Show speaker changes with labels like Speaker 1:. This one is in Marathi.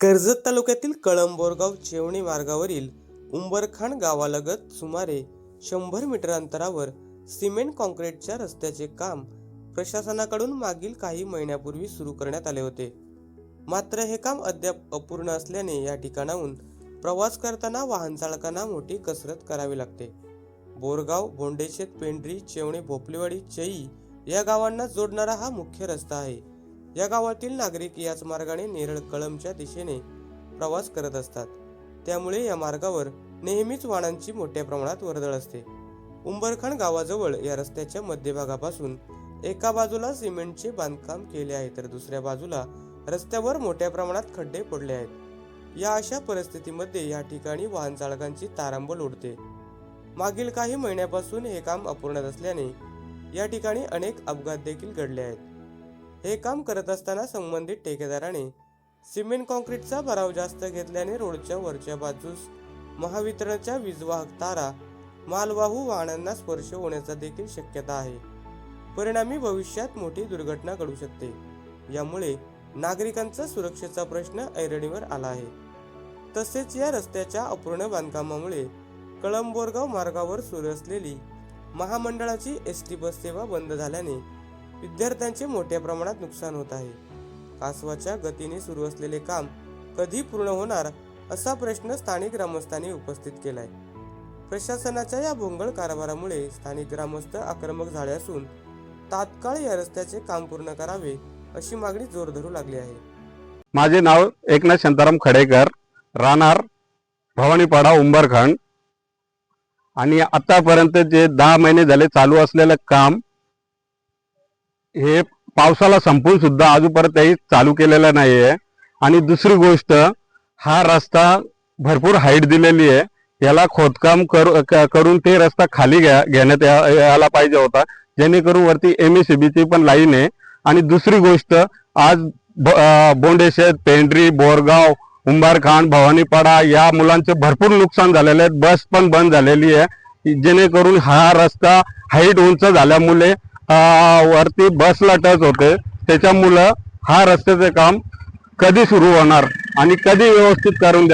Speaker 1: कर्जत तालुक्यातील कळंबोरगाव चेवणी मार्गावरील उंबरखाण गावालगत सुमारे शंभर मीटर अंतरावर सिमेंट कॉन्क्रीटच्या रस्त्याचे काम प्रशासनाकडून मागील काही महिन्यापूर्वी सुरू करण्यात आले होते. मात्र हे काम अद्याप अपूर्ण असल्याने या ठिकाणाहून प्रवास करताना वाहन चालकांना मोठी कसरत करावी लागते. बोरगाव बोंडेशेत पेंढरी चेवणे भोपलेवाडी चई या गावांना जोडणारा हा मुख्य रस्ता आहे. या गावातील नागरिक याच मार्गाने नेरळ कळमच्या दिशेने प्रवास करत असतात. त्यामुळे या मार्गावर नेहमीच वाहनांची मोठ्या प्रमाणात वर्दळ असते. उंबरखान गावाजवळ या रस्त्याच्या मध्यभागापासून एका बाजूला सिमेंटचे बांधकाम केले आहे तर दुसऱ्या बाजूला रस्त्यावर मोठ्या प्रमाणात खड्डे पडले आहेत. या अशा परिस्थितीमध्ये या ठिकाणी वाहन चालकांची तारांबळ उडते. मागील काही महिन्यापासून हे काम अपूर्ण असल्याने या ठिकाणी अनेक अपघात देखील घडले आहेत. हे काम करत असताना संबंधित ठेकेदाराने सिमेंट कॉन्क्रीटचा भराव जास्त घेतल्याने रोडच्या वरच्या बाजूस महावितरणच्या वीजवाहक तारा मालवाहू वाहनांना स्पर्श होण्याचा देखील शक्यता आहे. परिणामी भविष्यात मोठी दुर्घटना घडू शकते. यामुळे नागरिकांचा सुरक्षेचा प्रश्न ऐरणीवर आला आहे. तसेच या रस्त्याच्या अपूर्ण बांधकामामुळे कळंबोरगाव मार्गावर सुरू असलेली महामंडळाची एस टी बस सेवा बंद झाल्याने विद्यार्थ्यांचे मोठ्या प्रमाणात नुकसान होत आहे. कासवाच्या गतीने सुरू असलेले काम कधी पूर्ण होणार असा प्रश्न स्थानिक ग्रामस्थांनी उपस्थित केलाय. प्रशासनाच्या या भोंगळ कारभारामुळे स्थानिक ग्रामस्थ आक्रमक झाले असून तात्काळ या रस्त्याचे काम पूर्ण करावे अशी मागणी जोर धरू लागली आहे.
Speaker 2: माझे नाव एकनाथ शांताराम खडेकर राहणार भवानीपाडा उंबरखंड. आणि आतापर्यंत जे दहा महिने झाले चालू असलेलं काम हे पावसाला संपून सुद्धा अजूनपर्यंतही चालू केलेलं नाही आहे आणि दुसरी गोष्ट हा रस्ता भरपूर हाईट दिलेली आहे. याला खोदकाम करू क- करून ते रस्ता खाली घ्या घेण्यात या- यायला पाहिजे होता. जेणेकरून वरती एम एस ची पण लाईन आहे. आणि दुसरी गोष्ट आज बोंडेशेत पेंढरी बोरगाव उंबारखान भवानीपाडा या मुलांचे भरपूर नुकसान झालेले आहेत बस पण बंद झालेली आहे. जेणेकरून हा रस्ता हाईट उंच झाल्यामुळे वरती बसला टच होते. त्याच्यामुळं हा रस्त्याचे काम कधी सुरू होणार आणि कधी व्यवस्थित करून देणार?